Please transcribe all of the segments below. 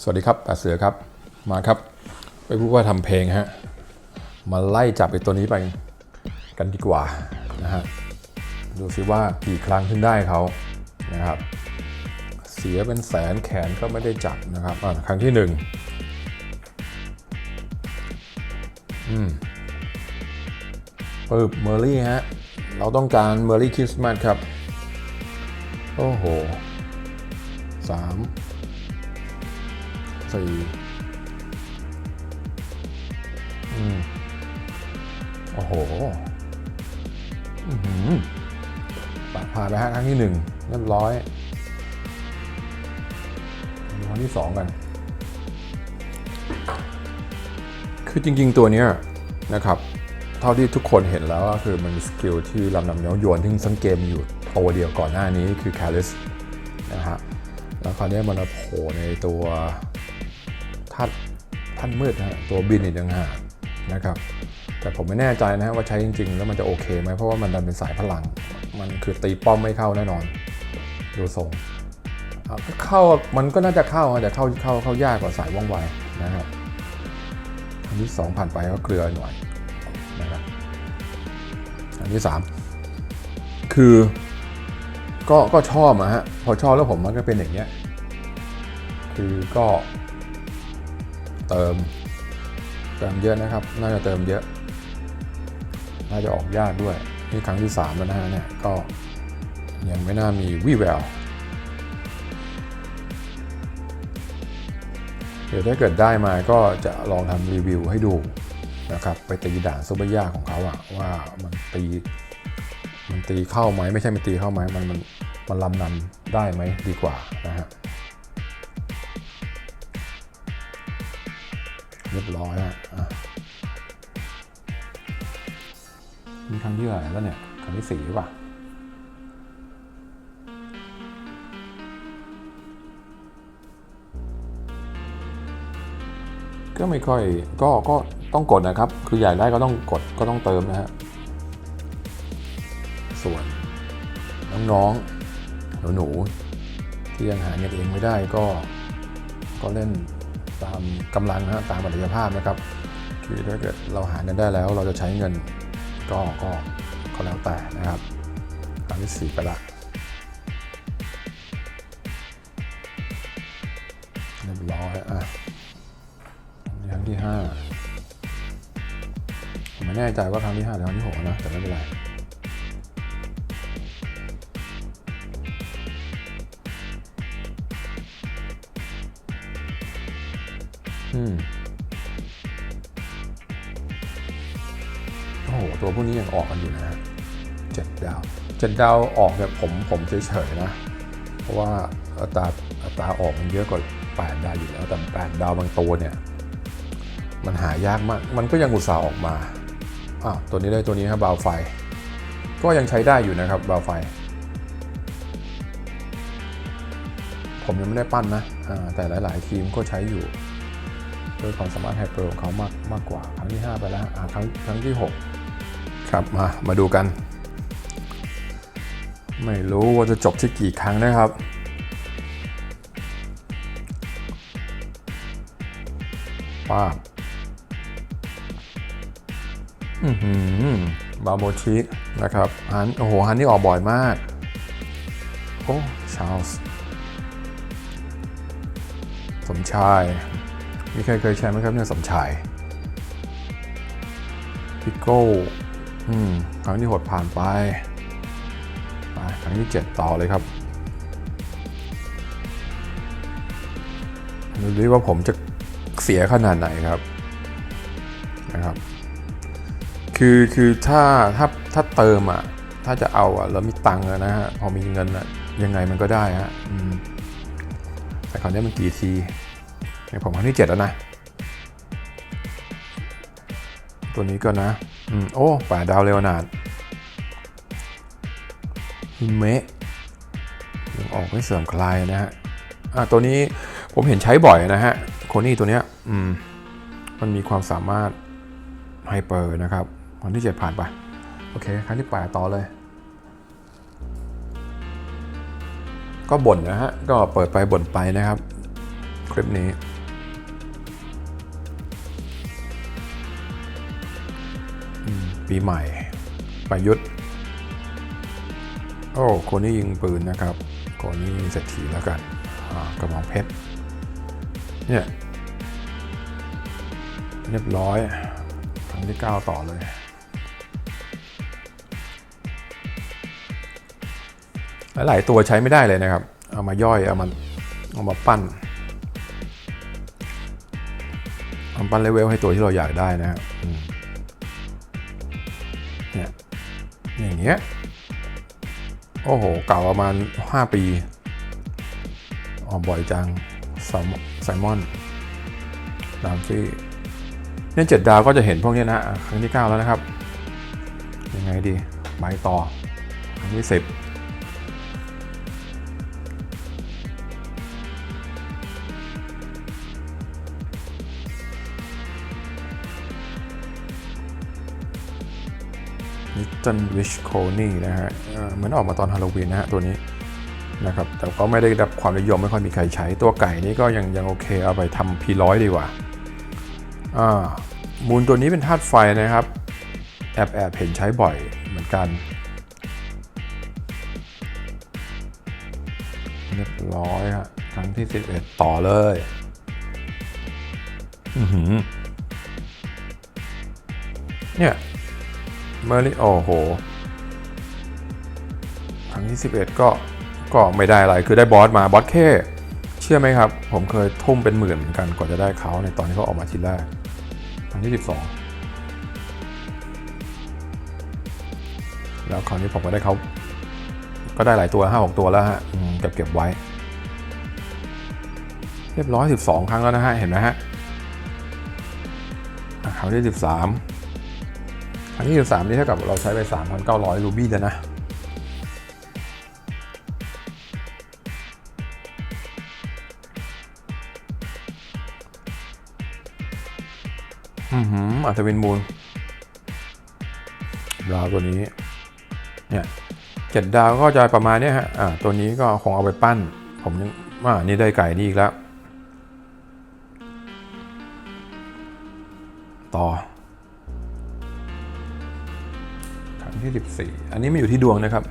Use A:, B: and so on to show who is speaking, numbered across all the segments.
A: สวัสดีครับแปดเสือครับมาครับ ไปพูดว่าทำเพลงฮะมาไล่จับไอ้ตัวนี้ไปกันดีกว่านะฮะดูสิว่ากี่ครั้งถึงได้เขานะครับ เสียเป็นแสนแขนก็ไม่ได้จับนะครับอะครั้งที่หนึ่งอืมปึ๊บเมอร์รี่ฮะเราต้องการเมอร์รี่คริสต์มาสครับ โอ้โหสาม สี่อืมโอ้โหอือหือปผ่านไปฮะครั้งที่หนึ่งเรียบร้อยครั้งที่สองกัน คือจริง ๆ ตัวนี้นะครับ เท่าที่ทุกคนเห็นแล้วก็คือมันมีสกิลที่ลำนำเย้ายวนที่สังเกมอยู่ตัวเดียวก่อนหน้านี้คือ c a l i s นะฮะแล้วคราวนี้มันมาโผล่ในตัว ท่านท่านมืดนะตัวบินอีกต่างหากนะครับแต่ผมไม่แน่ใจนะว่าใช้จริงๆ แล้วมันจะโอเคไหมเพราะว่ามันดันเป็นสายพลัง มันคือตีป้อมไม่เข้าแน่นอน ดูทรงเข้ามันก็น่าจะเข้าแต่เข้าเข้าเข้ายากกว่าสายว่องไวนะครับอันที่สองผ่านไปก็เกลือหน่อยนะครับอันที่สามคือก็ก็ชอบอะฮะพอชอบแล้วผมมันก็เป็นอย่างเงี้ยคือก็ เติม เติมเยอะนะครับ น่าจะเติมเยอะ น่าจะออกยากด้วย นี่ครั้งที่ 3 แล้วนะฮะเนี่ยก็ยังไม่น่ามีวี่แววเดี๋ยวถ้าเกิดได้มาก็จะลองทำรีวิวให้ดูนะครับไปตีด่านซูเปอร์ยากของเขาอะว่ามันตีมันตีเข้าไหมไม่ใช่มันตีเข้าไหมมันมันมันลำนำได้ไหมดีกว่านะฮะ เรียบร้อยฮะอะมีครั้งที่เท่าไหร่แล้วเนี่ยครั้งที่สี่หรือเปล่าก็ไม่ค่อยก็ก็ต้องกดนะครับ คืออยากได้ก็ต้องกดก็ต้องเติมนะฮะส่วนน้องๆหนูๆที่ยังหาเงินเองไม่ได้ก็ก็เล่นามกำลังนะฮะตามปัจจัยภาพนะครับ คือถ้าเกิดเราหาเงินได้แล้วเราจะใช้เงินก็ก็ก็แล้วแต่นะครับครั้งที่สี่ไปละเรียบร้อยอะนี่ครั้งที่ห้าผมไม่แน่ใจว่าครั้งที่ห้าหรือครั้งที่หกนะแต่ไม่เป็นไร โอ้โห ตัวพวกนี้ยังออกกันอยู่นะฮะเจ็ดดาวเจ็ดดาวออกเนี่ยผมผมเฉยๆนะ เพราะว่าอัตราอัตราออกมันเยอะกว่าแปดดาวอยู่แล้วแต่แปดดาวบางตัวเนี่ย มันหายากมาก มันก็ยังอุตส่าห์ออกมาอะตัวนี้ได้ตัวนี้ครับบาวไฟ ก็ยังใช้ได้อยู่นะครับบาวไฟ ผมยังไม่ได้ปั้นนะแต่หลาย ๆ ทีมก็ใช้อยู่ ด้วยความสามารถไฮเปอร์ของเขามากมากกว่า ครั้งที่ 5 ไปแล้วอ่าครั้งครั้งที่ 6 ครับมามาดูกัน ไม่รู้ว่าจะจบที่กี่ครั้งนะครับป้าบอือหือบาโบชินะครับฮันโอ้โหฮันนี่ออกบ่อยมาก โอ้ชาลส์สมชาย มีใครเคยใช้ไหมครับเนี่ยสมชายพิโก้อืมครั้งที่หดผ่านไปไปครั้งที่ 7 ต่อเลยครับดูดิว่าผมจะเสียขนาดไหนครับนะครับคือคือถ้าถ้าถ้าเติมอะถ้าจะเอาอะแล้วมีตังค์นะฮะพอมีเงินอะยังไงมันก็ได้ฮะแต่คราวนี้มันกี่ที นผมครั้งที่ 7 แล้วนะ ตัวนี้ก็นะอืมโอ้ป่าดาวเลวนาดฮิเมะยังออกไม่เสื่อมคลายนะฮะอะตัวนี้ผมเห็นใช้บ่อยนะฮะโคนี่ตัวเนี้ยอืมมันมีความสามารถไฮเปอร์นะครับครั้งที่ 7 ผ่านไป โอเค ครั้งที่ 8 ต่อเลย ก็บ่นนะฮะ ก็เปิดไปบ่นไปนะครับ คลิปนี้ ปีใหม่ประยุทธ์โอ้คนนี้ยิงปืนนะครับคนนี้เศรษฐีแล้วกันกระบองเพชรเนี่ยเรียบร้อยครั้งที่ 9 ต่อเลยหลายตัวใช้ไม่ได้เลยนะครับ เอามาย่อย เอามาเอามาปั้นเอาปั้นเลเวลให้ตัวที่เราอยากได้นะครับ เงี้ย โอ้โห เก่าประมาณ 5 ปีออกบ่อยจังไซมไซมอนดามฟี่เนี่ยเจ็ดดาวก็จะเห็นพวกนี้นะอะครั้งที่ 9 แล้วนะครับ ยังไงดี ไปต่อ ครั้งที่ 10 ตันวิชโคนี่นะฮะเอ่อเหมือนออกมาตอนฮาโลวีนนะฮะตัวนี้นะครับแต่ก็ไม่ได้รับความนิยมไม่ค่อยมีใครใช้ตัวไก่นี่ก็ยังยังโอเคเอาไปทำพีร้อยดีกว่าอ่ามูลตัวนี้เป็นธาตุไฟนะครับแอบแอบเห็นใช้บ่อยเหมือนกันเรียบร้อยฮะครั้งที่ 11 ต่อเลย อือหือเนี่ย เมอร์ลี่โอ้โหครั้งที่ 11 ก็ก็ไม่ได้อะไรคือได้บอสมาบอสแค่เชื่อไหมครับ ผมเคยทุ่มเป็นหมื่นเหมือนกันกว่อนจะได้เขาในตอนที่เขาออกมาทีแรกครั้งที่ 12 แล้วคราวนี้ผมก็ได้เขาก็ได้หลายตัว5-6ตัวแล้วฮะเก็บเก็บไว้ เรียบร้อย 12 ครั้งแล้วนะฮะ เห็นไหมฮะอะครั้งที่ 13 ครั้งที่13นี่เท่ากับเราใช้ไป 3,900 รูบี้แล้วนะอือหืออัศวินมูลดาวตัวนี้ เนี่ยเจ็ดดาวก็จะประมาณนี้ฮะ อ่า ตัวนี้ก็คงเอาไปปั้น ผมยังว่านี่ได้ไก่นี่อีกแล้ว ต่อ ที่ 14 อันนี้ไม่อยู่ที่ดวงนะครับ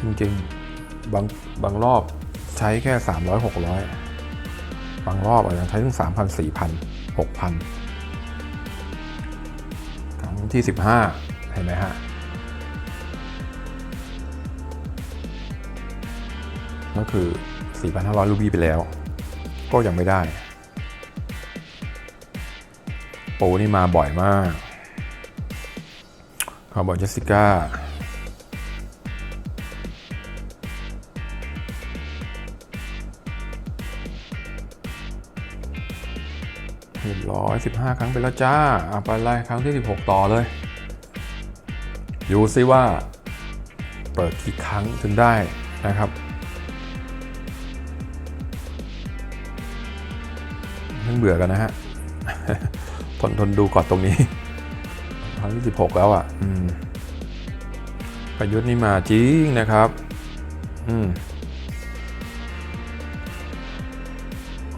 A: จริงๆ บางบางรอบใช้แค่ 300 600 บางรอบอาจจะใช้ถึง 3,000 4,000 6,000 ครั้งที่ 15 เห็นไหมฮะก็คือ 4,500 รูบี้ไปแล้ว ก็ยังไม่ได้ โปนี่มาบ่อยมาก คาบอนเจสสิก้าเรียบร้อย15 ครั้งไปแล้วจ้าอะไปไล่ครั้งที่ 16 ต่อเลยดูซิว่า เปิดกี่ครั้งถึงได้นะครับไม่เบื่อกันนะฮะ ทนทนดูก่อนตรงนี้ ครั้งที่16แล้วอะอืมประยุทธ์นี่มาจริงนะครับ อืม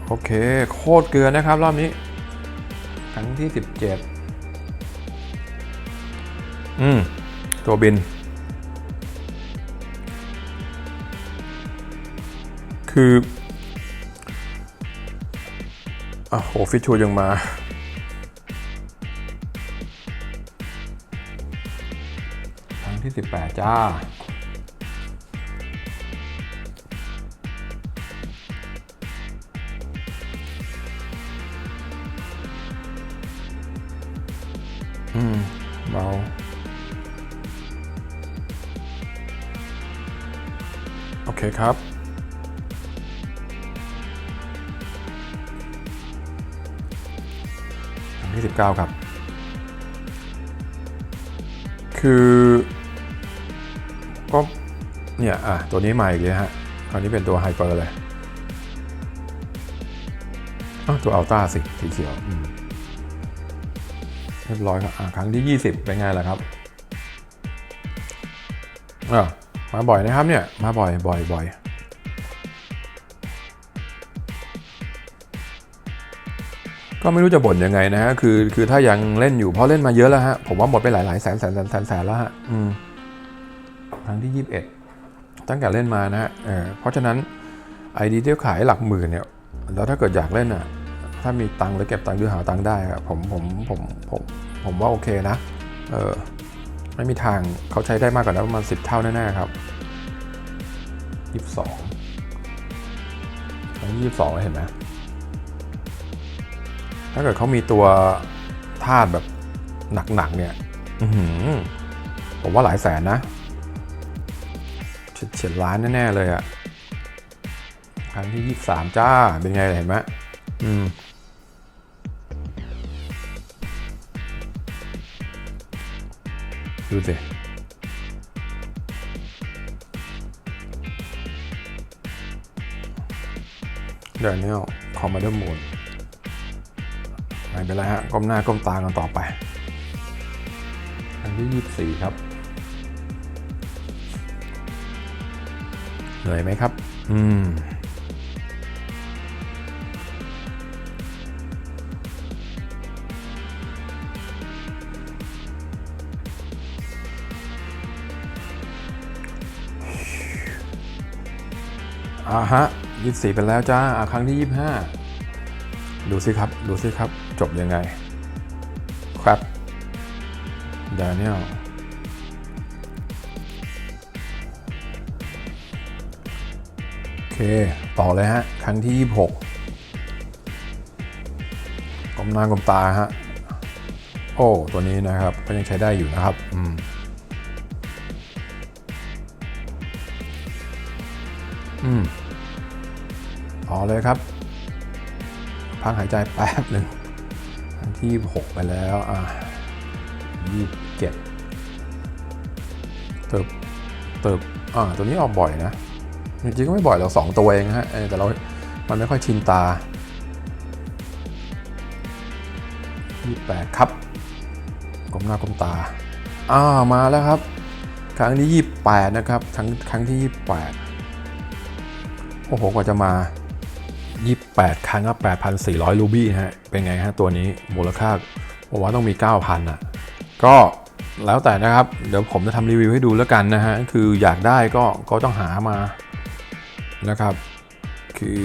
A: โอเค โคตรเกลือนะครับ รอบนี้ ครั้งที่17อืม ตัวบิน คืออะโหฟิชชูยังมา ที่18 จ้า อืม เบาโอเคครับ ที่ 19 ครับ คือ เนี่ยอะตัวนี้มาอีกเลยฮะคราวนี้เป็นตัวไฮเปอร์เลยอ้าวตัวอัลต้าสิสีเขียวเรียบร้อยครับอะครั้งที่ 20 เป็นไงล่ะครับอ่ามาบ่อยนะครับเนี่ย มาบ่อยบ่อยบ่อยก็ไม่รู้จะบ่นยังไงนะฮะ คือ คือถ้ายังเล่นอยู่ เพราะเล่นมาเยอะแล้วฮะ ผมว่าหมดไปหลายหลายแสนแสนแสนแสนแสนแล้วฮะ อืม ครั้งที่ 21 ตั้งแต่เล่นมานะฮะเเพราะฉะนั้นไอดีที่ขายหลักหมื่นเนี่ยแล้วถ้าเกิดอยากเล่นอะถ้ามีตังค์หรือเก็บตังค์หรือหาตังค์ได้อะผมผมผมผมผมว่าโอเคนะเออไม่มีทางเขาใช้ได้มากกว่านั้นประมาณสิบเท่าแน่ๆครับยี่สิบสองยี่สิบสองเห็นไหมถ้าเกิดเขามีตัวธาตุแบบหนักๆเนี่ยผมว่าหลายแสนนะ เฉียดเฉียดล้านแน่ๆเลยอะครั้งที่ยี่สามจ้า เป็นไงเห็นไหมอืมดูสิเดนิเอลคอมมาเดอร์มูนไม่เป็นไรฮะ ก้มหน้าก้มตากันต่อไป อันที่ 24 ครับ เหนื่อยไหมครับ อืมอ่าฮะยี่สี่เป็นแล้วจ้าอะครั้งที่ยี่ห้าดูสิครับ ดูสิครับ จบยังไง ครับดานิเอล เค ต่อเลยฮะ ครั้งที่ 26กลมหน้ากลมตาฮะ โอ้ ตัวนี้นะครับ ก็ยังใช้ได้อยู่นะครับ อืมอืมต่อเลยครับ พักหายใจแป๊บหนึ่งอันที่ 6 ไปแล้ว อะยี่สิบเจ็ดเติบ เติบ อ่า ตัวนี้ออกบ่อยนะ จริงๆก็ไม่บ่อยหรอกสองตัวเองฮะแต่เรา มันไม่ค่อยชินตายี่แปดครับก้มหน้าก้มตาอ่ามาแล้วครับ ครั้งที่ยี่แปดนะครับครั้งครั้งที่ยี่แปดโอ้โหกว่าจะมา 28 ครั้งก็8,400 รูบี้ฮะ เป็นไงฮะ ตัวนี้มูลค่าผมว่าต้องมี 9,000อะ ก็แล้วแต่นะครับ เดี๋ยวผมจะทำรีวิวให้ดูแล้วกันนะฮะ คืออยากได้ก็ก็ต้องหามา นะครับ คือ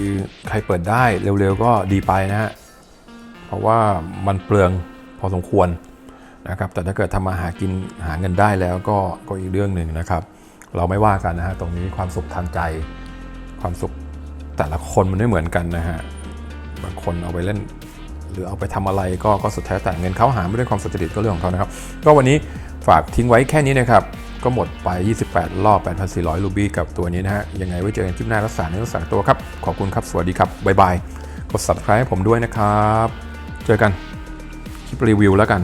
A: ใครเปิดได้เร็วๆก็ดีไปนะฮะเพราะว่ามันเปลืองพอสมควรนะครับแต่ถ้าเกิดทำมาหากินหาเงินได้แล้วก็ก็อีกเรื่องหนึ่งนะครับ เราไม่ว่ากันนะฮะตรงนี้ความสุขทางใจความสุขแต่ละคนมันไม่เหมือนกันนะฮะบางคนเอาไปเล่น หรือเอาไปทำอะไรก็ก็สุดแท้แต่เงินเขาหาไม่ได้ความสุจริตก็เรื่องของเขานะครับ ก็วันนี้ฝากทิ้งไว้แค่นี้นะครับ ก็หมดไป 28 รอบ 8,400 รูบี้กับตัวนี้นะฮะ ยังไงไว้เจอกันคลิปหน้ารักษาเนื้อรักษาตัวครับ ขอบคุณครับ สวัสดีครับ บ๊ายบาย กด subscribe ให้ผมด้วยนะครับ เจอกัน คลิปรีวิวแล้วกัน